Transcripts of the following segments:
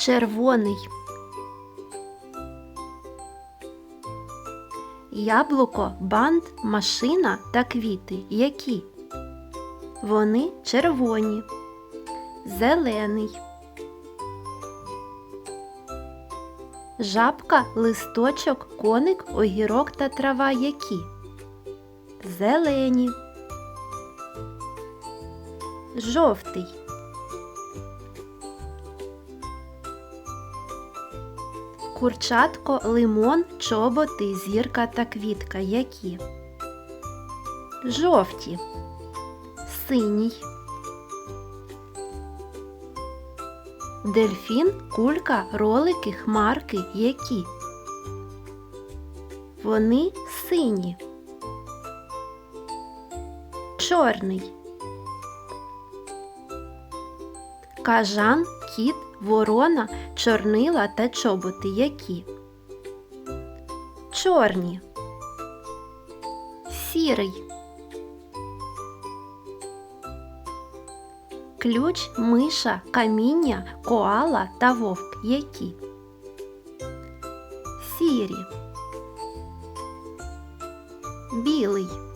червоний. Яблуко, бант, машина та квіти. Які? Вони червоні. Зелений. Жабка, листочок, коник, огірок та трава які? Зелені. Жовтий. Курчатко, лимон, чоботи, зірка та квітка. Які? Жовті. Синій. Дельфін, кулька, ролики, хмарки. Які? Вони сині. Чорний. Кажан, кіт, ворона, чорнила та чоботи які? Чорні. Сірий. Ключ, миша, каміння, коала та вовк які? Сірі. Білий.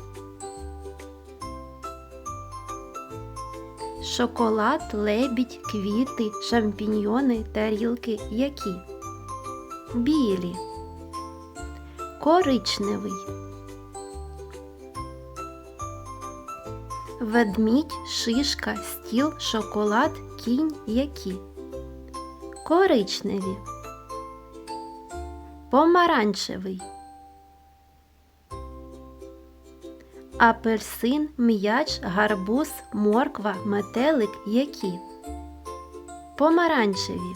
Шоколад, лебідь, квіти, шампіньйони, тарілки які? Білі. Коричневий. Ведмідь, шишка, стіл, шоколад, кінь які? Коричневі. Помаранчевий. Апельсин, м'яч, гарбуз, морква, метелик які? Помаранчеві.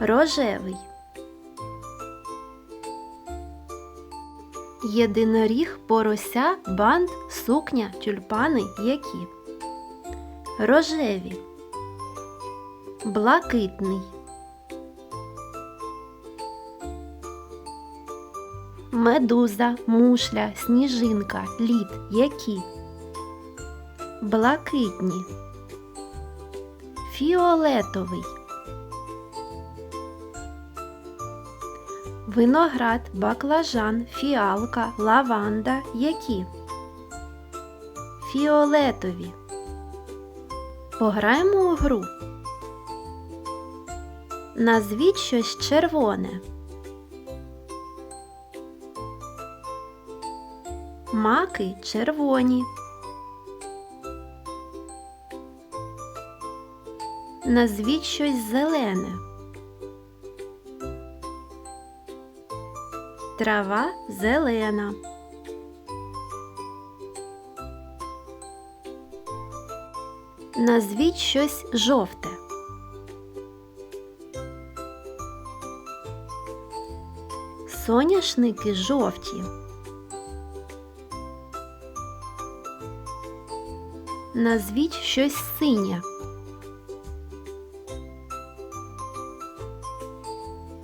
Рожевий. Єдиноріг, порося, бант, сукня, тюльпани які? Рожеві. Блакитний. Медуза, мушля, сніжинка, лід які? Блакитні. Фіолетовий. Виноград, баклажан, фіалка, лаванда які? Фіолетові. Пограємо у гру. Назвіть щось червоне. Маки червоні. Назвіть щось зелене. Трава зелена. Назвіть щось жовте. Соняшники жовті. Назвіть щось синє.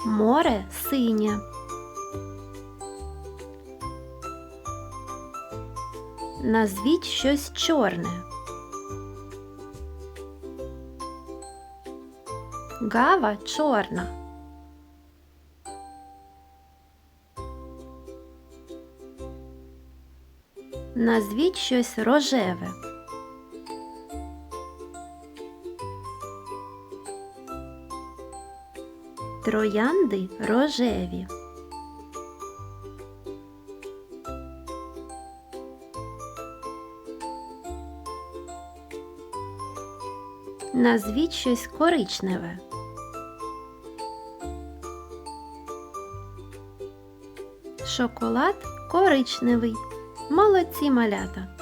Море синє. Назвіть щось чорне. Гава чорна. Назвіть щось рожеве. Троянди рожеві. Назвіть щось коричневе. Шоколад коричневий. Молодці малята.